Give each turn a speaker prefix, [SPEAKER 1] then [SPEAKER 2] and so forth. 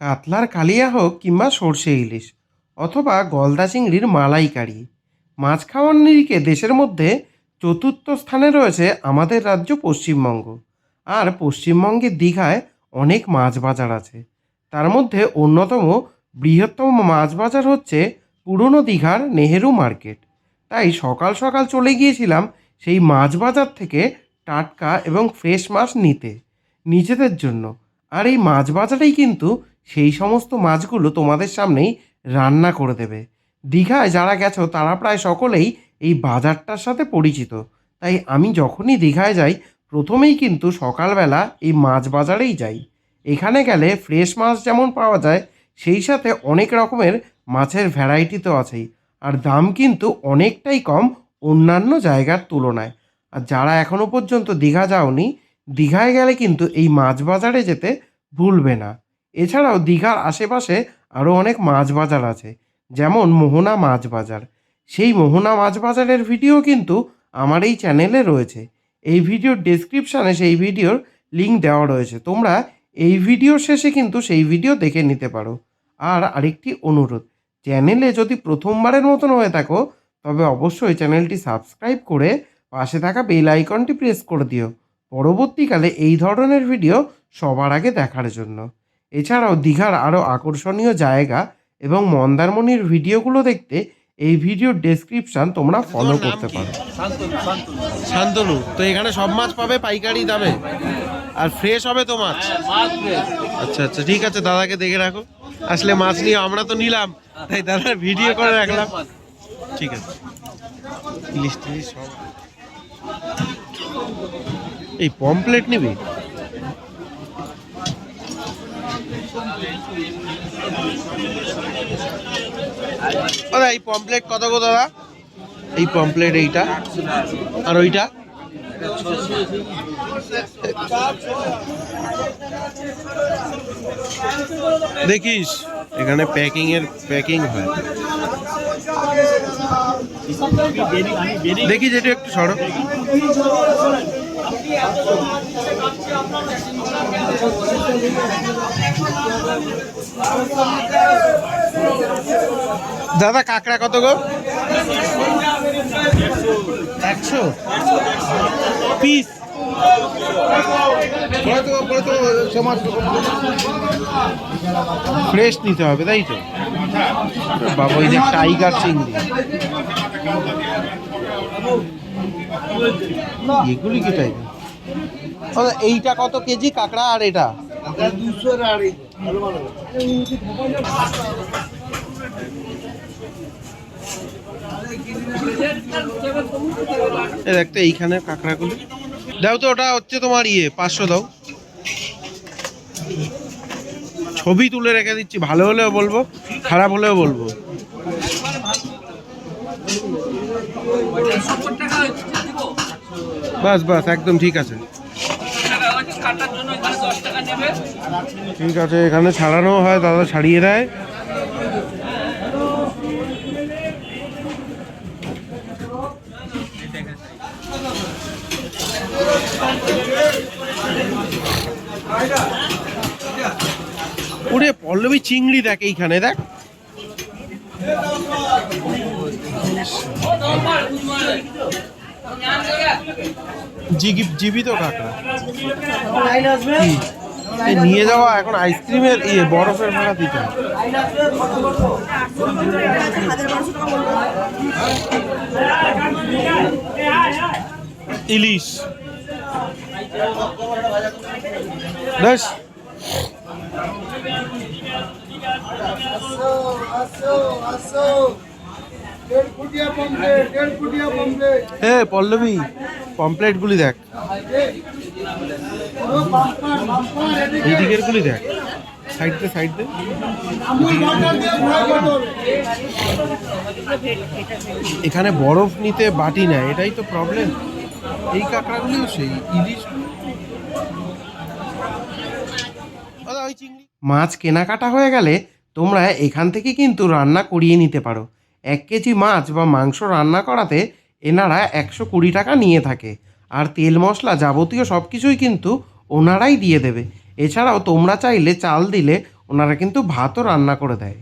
[SPEAKER 1] কাতলার কালিয়া হোক কিংবা সর্ষে ইলিশ, অথবা গলদা চিংড়ির মালাইকারি। মাছ খাওয়ার নিরিখে দেশের মধ্যে চতুর্থ স্থানে রয়েছে আমাদের রাজ্য পশ্চিমবঙ্গ। আর পশ্চিমবঙ্গের দীঘায় অনেক মাছ বাজার আছে। তার মধ্যে অন্যতম বৃহত্তম মাছ বাজার হচ্ছে পুরনো দীঘার নেহেরু মার্কেট। তাই সকাল সকাল চলে গিয়েছিলাম সেই মাছ বাজার থেকে টাটকা এবং ফ্রেশ মাছ নিতে, নিজেদের জন্য। আর এই মাছ বাজারেই কিন্তু সেই সমস্ত মাছগুলো তোমাদের সামনেই রান্না করে দেবে। দীঘায় যারা গেছো, তারা প্রায় সকলেই এই বাজারটার সাথে পরিচিত। তাই আমি যখনই দীঘায় যাই, প্রথমেই কিন্তু সকালবেলা এই মাছ বাজারেই যাই। এখানে গেলে ফ্রেশ মাছ যেমন পাওয়া যায়, সেই সাথে অনেক রকমের মাছের ভ্যারাইটি তো আছেই। আর দাম কিন্তু অনেকটাই কম অন্যান্য জায়গার তুলনায়। আর যারা এখনও পর্যন্ত দীঘা যাওনি, দীঘায় গেলে কিন্তু এই মাছ বাজারে যেতে ভুলবে না। এছাড়াও দীঘার আশেপাশে আরও অনেক মাছ বাজার আছে, যেমন মোহনা মাছ বাজার। সেই মোহনা মাছ বাজারের ভিডিও কিন্তু আমার এই চ্যানেলে রয়েছে। এই ভিডিওর ডেসক্রিপশানে সেই ভিডিওর লিঙ্ক দেওয়া রয়েছে। তোমরা এই ভিডিওর শেষে কিন্তু সেই ভিডিও দেখে নিতে পারো। আর আরেকটি অনুরোধ, চ্যানেলে যদি প্রথমবারের মতন হয়ে থাকো, তবে অবশ্যই চ্যানেলটি সাবস্ক্রাইব করে পাশে থাকা বেল আইকনটি প্রেস করে দিও। পরবর্তীকালে এই ধরনের ভিডিও সবার আগে দেখার জন্য। এছাড়াও দীঘার আরও আকর্ষণীয় জায়গা এবং মন্দারমণির ভিডিওগুলো দেখতে এই ভিডিওর ডেসক্রিপশন তোমরা ফলো করতে পারো। শান্তনু তো এখানে সব মাছ পাবে পাইকারি দামে। আর ফ্রেশ হবে তো মাছ? আচ্ছা আচ্ছা ঠিক আছে দাদাকে দেখে রাখো। আসলে মাছ নিয়ে আমরা তো নিলাম তাই দাদার ভিডিও করে রাখলাম। ঠিক আছে। ইলিশ টিলিশ সব। এই পমপ্লেট নিবি? দাদা এই পমপ্লেট কত গো দাদা? এই পমপ্লেট এইটা। আর ওইটা? দেখিস, এখানে প্যাকিং এর প্যাকিং হয়। দেখিস এটা একটু সরো। দাদা, কাঁকড়া কত গো? একশো। পিস ফ্রেশ নিতে হবে, তাই তো? বাবা, ওই যে টাইগার চিংড়ি। এগুলি কি টাইগার এইটা কত কেজি? কাঁকড়া আর এটা? দেখতে এইখানে কাঁকড়াগুলি। দাও তো ওটা হচ্ছে তোমার ইয়ে পাঁচশো দাও। ছবি তুলে রেখে দিচ্ছি ভালো হলেও বলব খারাপ হলেও বলব। বাস বাস একদম ঠিক আছে। ঠিক আছে এখানে ছাড়ানো হয় দাদা ছাড়িয়ে দেয়। ওরে পল্লবী চিংড়ি দেখ এইখানে, দেখ। জীবিত কাঁকড়া। নিয়ে যাওয়া এখন আইসক্রিমের ইয়ে বরফের ভাড়া দিতে ইলিশ। বেশ পল্লবী পমপ্লেট গুলি দেখ গুলি দেখ। সাইড এখানে বরফ নিতে বাটি নেয়, এটাই তো প্রবলেম এই কাঁকড়াগুলিও সেই, ইলিশ ওই চিংড়ি? মাছ কেনাকাটা হয়ে গেলে তোমরা এখান থেকে কিন্তু রান্না করিয়ে নিতে পারো। এক কেজি মাছ বা মাংস রান্না করাতে এনারা একশো কুড়ি টাকা নিয়ে থাকে। আর তেল মশলা যাবতীয় সব কিছুই কিন্তু ওনারাই দিয়ে দেবে। এছাড়াও তোমরা চাইলে চাল দিলে ওনারা কিন্তু ভাতও রান্না করে দেয়।